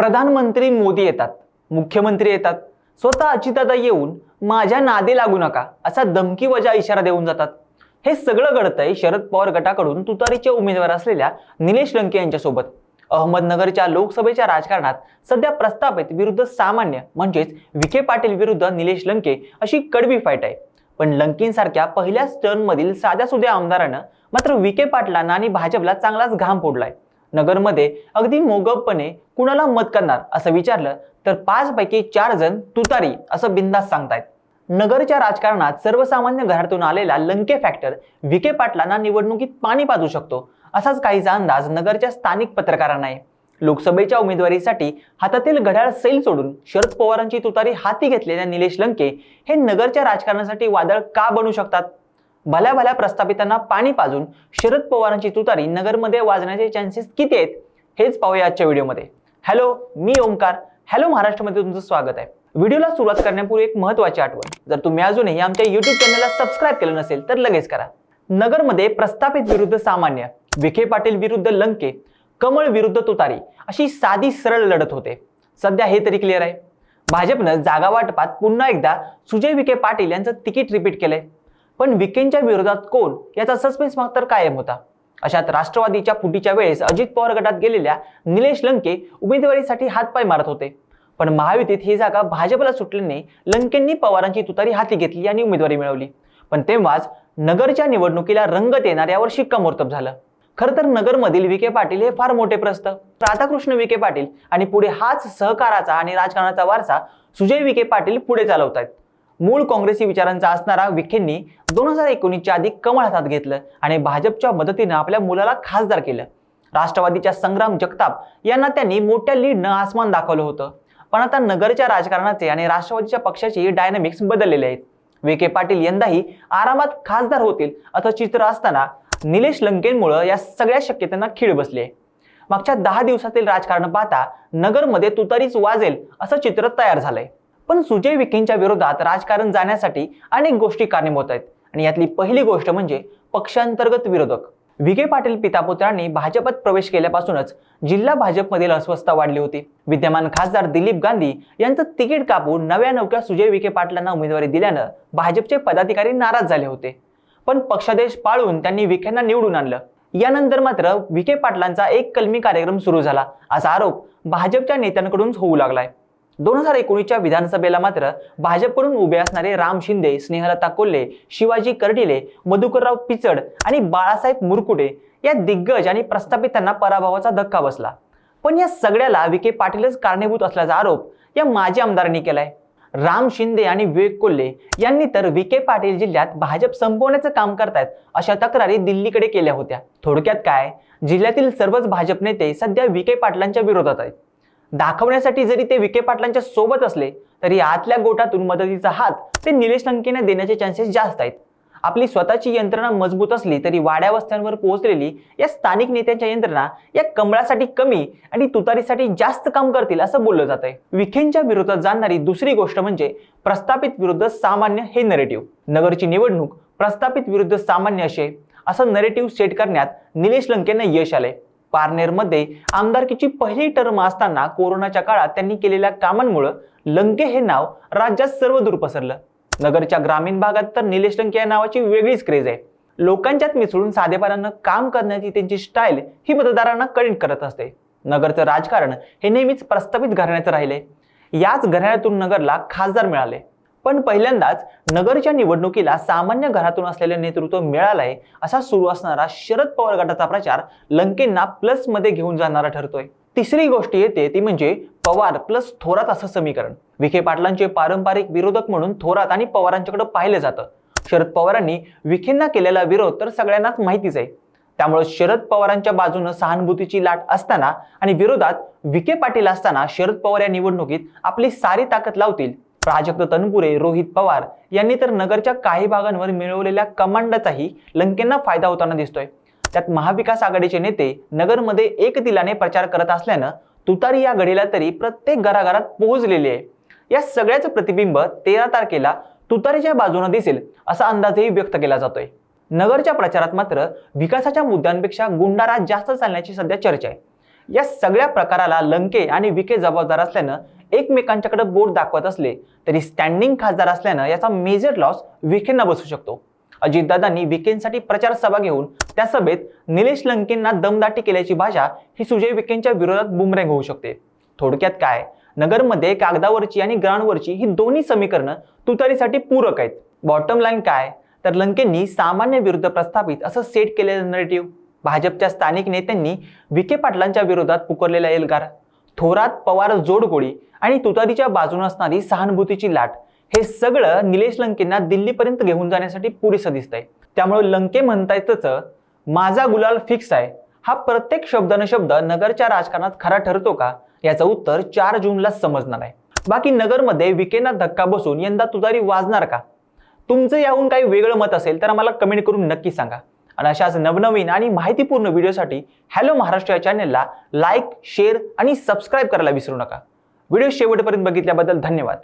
प्रधानमंत्री मोदी येतात मुख्यमंत्री येतात स्वतः अजितदादा येऊन माझ्या नादी लागू नका असा धमकी वजा इशारा देऊन जातात. हे सगळं घडतंय शरद पवार गटाकडून तुतारीचे उमेदवार असलेल्या निलेश लंके यांच्यासोबत. अहमदनगरच्या लोकसभेच्या राजकारणात सध्या प्रस्थापित विरुद्ध सामान्य म्हणजेच विखे पाटील विरुद्ध निलेश लंके अशी कडवी फाईट आहे. पण लंकेंसारख्या पहिल्याच टर्नमधील साध्यासुध्या आमदारानं मात्र विखे पाटलांना आणि भाजपला चांगलाच घाम फोडलाय. नगरमध्ये अगदी मोगपणे कुणाला मत करणार असं विचारलं तर पाच पैकी चार जण तुतारी असं बिंदास सांगतायत. नगरच्या राजकारणात सर्वसामान्य घरातून आलेला लंके फॅक्टर विखे पाटलांना निवडणुकीत पाणी पाजू शकतो असाच काहीचा अंदाज नगरच्या स्थानिक पत्रकारांना आहे. लोकसभेच्या उमेदवारीसाठी हातातील घड्याळ सैल सोडून शरद पवारांची तुतारी हाती घेतलेल्या निलेश लंके हे नगरच्या राजकारणासाठी वादळ का बनू शकतात? भल्या भल्या प्रस्थापितांना पाणी पाजून शरद पवारांची तुतारी नगरमध्ये वाजण्याचे चान्सेस किती आहेत हेच पाहूया आजच्या व्हिडिओमध्ये. हॅलो मी ओमकार हॅलो महाराष्ट्रामध्ये तुमचं स्वागत आहे. व्हिडिओला सुरुवात करण्यापूर्वी एक महत्त्वाची आठवण. जर तुम्ही अजूनही आमच्या युट्यूब चॅनलला सबस्क्राईब केलं नसेल तर लगेच करा. नगरमध्ये प्रस्थापित विरुद्ध सामान्य विखे पाटील विरुद्ध लंके कमळ विरुद्ध तुतारी अशी साधी सरळ लढत होते. सध्या हे तरी क्लिअर आहे. भाजपनं जागा वाटपात पुन्हा एकदा सुजय विखे पाटील यांचं तिकीट रिपीट केलंय. पण विकेंच्या विरोधात कोण? याचा सस्पेन्स मात्र कायम होता. अशात राष्ट्रवादीच्या फुटीच्या वेळेस अजित पवार गटात गेलेल्या निलेश लंके उमेदवारीसाठी हातपाय मारत होते. पण महायुतीत ही जागा भाजपला सुटल्याने लंकेंनी पवारांची तुतारी हाती घेतली आणि उमेदवारी मिळवली. पण तेव्हाच नगरच्या निवडणुकीला रंगत येणार यावर शिक्कामोर्तब झालं. खरं तर नगरमधील विखे पाटील हे फार मोठे प्रस्त. राधाकृष्ण विखे पाटील आणि पुढे हाच सहकाराचा आणि राजकारणाचा वारसा सुजय विखे पाटील पुढे चालवत आहेत मूळ काँग्रेसी विचारांचा असणारा विखेंनी दोन हजार एकोणीसच्या आधी कमळ हातात घेतलं आणि भाजपच्या मदतीनं आपल्या मुलाला खासदार केलं. राष्ट्रवादीच्या संग्राम जगताप यांना त्यांनी मोठ्या लीडनं आसमान दाखवलं होतं. पण आता नगरच्या राजकारणाचे आणि राष्ट्रवादीच्या पक्षाचे डायनामिक्स बदललेले आहेत. विखे पाटील यंदाही आरामात खासदार होतील असं चित्र असताना निलेश लंकेंमुळं या सगळ्या शक्यतांना खीळ बसली आहे. मागच्या दहा दिवसातील राजकारण पाहता नगरमध्ये तुतारीच वाजेल असं चित्र तयार झालंय. पण सुजय विखेंच्या विरोधात राजकारण जाण्यासाठी अनेक गोष्टी कारणीभूत आहेत. आणि यातली पहिली गोष्ट म्हणजे पक्षांतर्गत विरोधक. विखे पाटील पितापुत्रांनी भाजपात प्रवेश केल्यापासूनच जिल्हा भाजपमधील अस्वस्थता वाढली होती. विद्यमान खासदार दिलीप गांधी यांचं तिकीट कापून नव्या नौक्या सुजय विखे पाटलांना उमेदवारी दिल्यानं भाजपचे पदाधिकारी नाराज झाले होते. पण पक्षादेश पाळून त्यांनी विखेंना निवडून आणलं. यानंतर मात्र विखे पाटलांचा एक कलमी कार्यक्रम सुरू झाला. असा आरोप भाजपच्या नेत्यांकडून होऊ लागलाय. दोन हजार एकोणीसच्या विधानसभेला मात्र भाजपकडून उभे असणारे राम शिंदे स्नेहलता कोल्हे शिवाजी कर्डिले मधुकरराव पिचड आणि बाळासाहेब मुरकुटे या दिग्गज आणि प्रस्थापितांना पराभवाचा धक्का बसला. पण या सगळ्याला विखे पाटीलच कारणीभूत असल्याचा आरोप या माजी आमदारांनी केलाय. राम शिंदे आणि विवेक कोल्हे यांनी तर विखे पाटील जिल्ह्यात भाजप संपवण्याचं काम करतायत अशा तक्रारी दिल्लीकडे केल्या होत्या. थोडक्यात काय? जिल्ह्यातील सर्वच भाजप नेते सध्या विखे पाटलांच्या विरोधात आहेत. दाखवण्यासाठी जरी ते विखे पाटलांच्या सोबत असले तरी आतल्या गोटातून मदतीचा हात ते निलेश लंकेने देण्याचे चान्सेस जास्त आहेत. आपली स्वतःची यंत्रणा मजबूत असली तरी वाड्यावस्थांवर पोहोचलेली या स्थानिक नेत्यांच्या यंत्रणा या कमळासाठी कमी आणि तुतारीसाठी जास्त काम करतील असं बोललं जात आहे विखेंच्या विरोधात जाणारी दुसरी गोष्ट म्हणजे प्रस्थापित विरुद्ध सामान्य हे नरेटिव्ह नगरची निवडणूक प्रस्थापित विरुद्ध सामान्य असे असं नरेटिव्ह सेट करण्यात निलेश लंकेंना यश आलंय. पारनेरमध्ये आमदारकीची पहिली टर्म असताना कोरोनाच्या काळात त्यांनी केलेल्या कामांमुळं लंके हे नाव राज्यात सर्वदूर पसरलं. नगरच्या ग्रामीण भागात तर निलेश लंके या नावाची वेगळीच क्रेज आहे. लोकांच्यात मिसळून साधेपणानं काम करण्याची त्यांची स्टाईल ही मतदारांना कनेक्ट करत असते. नगरचं राजकारण हे नेहमीच प्रस्थापित घराण्याचं राहिले याच घराण्यातून नगरला खासदार मिळाले. पण पहिल्यांदाच नगरच्या निवडणुकीला सामान्य घरातून असलेले नेतृत्व मिळालंय असा सुरू असणारा शरद पवार गटाचा प्रचार लंकेंना प्लसमध्ये घेऊन जाणारा ठरतोय. तिसरी गोष्ट येते ती म्हणजे पवार प्लस थोरात असं समीकरण. विखे पाटलांचे पारंपरिक विरोधक म्हणून थोरात आणि पवारांच्याकडे पाहिलं जातं. शरद पवारांनी विखेंना केलेला विरोध तर सगळ्यांनाच माहितीच आहे. त्यामुळे शरद पवारांच्या बाजूनं सहानुभूतीची लाट असताना आणि विरोधात विखे पाटील असताना शरद पवार या निवडणुकीत आपली सारी ताकद लावतील. प्राजक्त तनपुरे रोहित पवार यांनी तर नगरच्या काही भागांवर मिळवलेल्या कमांडचाही लंकेंना फायदा होताना दिसतोय. त्यात महाविकास आघाडीचे नेते नगरमध्ये एक दिलाने प्रचार करत असल्यानं तुतारी या घडीला तरी प्रत्येक घराघरात पोहोचलेली आहे. या सगळ्याचं प्रतिबिंब तेरा तारखेला तुतारीच्या बाजूनं दिसेल असा अंदाजही व्यक्त केला जातोय. नगरच्या प्रचारात मात्र विकासाच्या मुद्द्यांपेक्षा गुंडारा जास्त चालण्याची सध्या चर्चा आहे. या सगळ्या प्रकाराला लंके आणि विखे जबाबदार असल्यानं एकमेकांच्याकडे बोट दाखवत असले तरी स्टँडिंग खासदार असल्यानं याचा मेजर लॉस विखेंना बसू शकतो. अजितदादांनी विखेंसाठी प्रचार सभा घेऊन त्या सभेत निलेश लंकेंना दमदाटी केल्याची भाषा ही सुजय विखेंच्या विरोधात बुमरेंग होऊ शकते. थोडक्यात काय? नगरमध्ये कागदावरची आणि ग्राउंडवरची ही दोन्ही समीकरणं तुतारीसाठी पूरक आहेत. बॉटम लाईन काय? तर लंकेंनी सामान्य विरुद्ध प्रस्थापित असं सेट केलेलं नरेटिव्ह भाजपच्या स्थानिक नेत्यांनी विखे पाटलांच्या विरोधात पुकारलेला एल्गार. थोरात पवार जोडगोळी आणि तुतारीच्या बाजूने असणारी सहानुभूतीची लाट हे सगळं निलेश लंकेंना दिल्लीपर्यंत घेऊन जाण्यासाठी पुरेसं दिसतंय. त्यामुळे लंके म्हणता तसं माझा गुलाल फिक्स आहे. हा प्रत्येक शब्द न शब्द नगरच्या राजकारणात खरा ठरतो का? याचं उत्तर चार जूनला समजणार आहे. बाकी नगरमध्ये विकेंना धक्का बसून यंदा तुतारी वाजणार का? तुमचं याहून काही वेगळं मत असेल तर आम्हाला कमेंट करून नक्की सांगा. आणि अशाच नवनवीन आणि माहितीपूर्ण व्हिडिओसाठी हॅलो महाराष्ट्र या चॅनेलला लाईक शेअर आणि सबस्क्राईब करायला विसरू नका. व्हिडिओ शेवटपर्यंत बघितल्याबद्दल धन्यवाद.